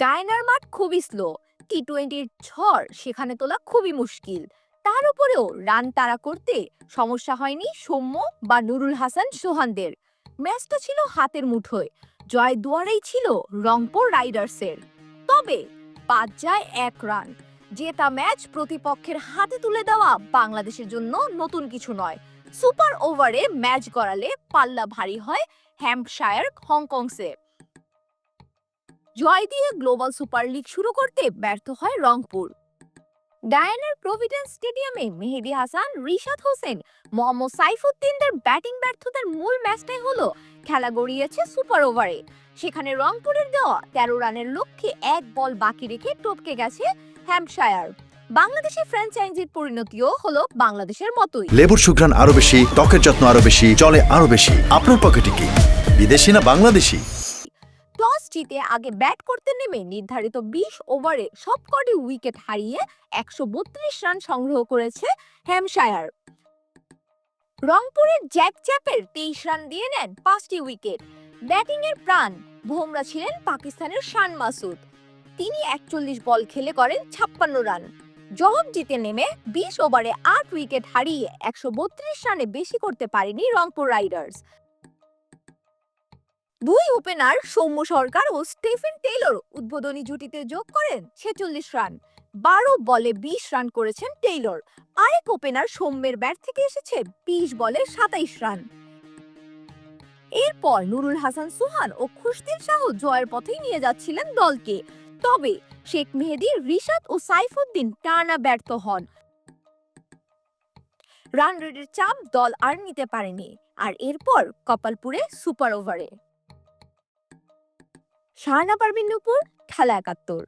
গায়নার মাঠ খুবই স্লো টি টোয়েন্টির ঝড় সেখানে তোলা খুবই মুশকিল। তার উপরেও রান তাড়া করতে সমস্যা হয়নি সৌম্য বা নুরুল হাসান সোহানদের। ম্যাচটা ছিল হাতের মুঠোয়, জয় দুয়ারেই ছিল রংপুর রাইডার্সের। তবে বাদ যায় এক রান, জেতা ম্যাচ প্রতিপক্ষের হাতে তুলে দেওয়া বাংলাদেশের জন্য নতুন কিছু নয়। সুপার ওভারে ম্যাচ গড়ালে পাল্লা ভারী হয় হ্যাম্পশায়ার হংকংসে জয় দিয়ে গ্লোবাল সুপার লিগ শুরু করতে ব্যর্থ হয় রংপুর। ডায়ানার প্রভিডেন্স স্টেডিয়ামে মেহেদি হাসান, রিশাদ হোসেন, মোহাম্মদ সাইফুদ্দিনদের ব্যাটিং ব্যর্থতার মূল ম্যাচটাই হলো, খেলা গড়িয়েছে সুপার ওভারে সেখানে রংপুরের দেওয়া তেরো রানের লক্ষ্যে এক বল বাকি রেখে টপকে গেছে হ্যাম্পশায়ার বাংলাদেশের ফ্র্যাঞ্চাইজির পরিণতিও হলো বাংলাদেশের মতোই। লেবুর সুঘ্রাণ আরও বেশি, ত্বকের যত্ন আরও বেশি চলে আরও বেশি। আপনার পকেটে কি বিদেশি না বাংলাদেশি? টস আগে ব্যাট করতে নেমে নির্ধারিত বিশ ওভারে সবকটি উইকেট হারিয়ে একশো বত্রিশ রান সংগ্রহ করেছে হ্যামশায়ার রংপুরের জ্যাক চ্যাপের তেইশ রান দিয়ে নেন পাঁচটি উইকেট ব্যাটিং এর প্রাণ ভোমরা ছিলেন পাকিস্তানের শান মাসুদ। তিনি একচল্লিশ বল খেলে করেন ছাপ্পান্ন রান জবাব জিতে নেমে বিশ ওভারে আট উইকেট হারিয়ে একশো বত্রিশ রানে বেশি করতে পারেনি রংপুর রাইডার্স দুই ওপেনার সৌম্য সরকার ও স্টেফেন টেইলর উদ্বোধনী জুটিতে যোগ করেন ছেচল্লিশ রান। বারো বলে বিশ রান করেছেন টেইলর। আরেক ওপেনার সৌম্যের ব্যাট থেকে এসেছে বিশ বলে সাতাইশ রান। এরপর নুরুল হাসান সুহান ও খুশদিল শাহ জয়ের পথেই নিয়ে যাচ্ছিলেন দলকে। তবে শেখ মেহেদি, রিশাদ ও সাইফুদ্দিন টানা ব্যর্থ হন। রান রেটের চাপ দল আর নিতে পারেনি। আর এরপর কপালপুরে সুপার ওভারে। শাহানা পারভিন নুপুর খেলা একাত্তর।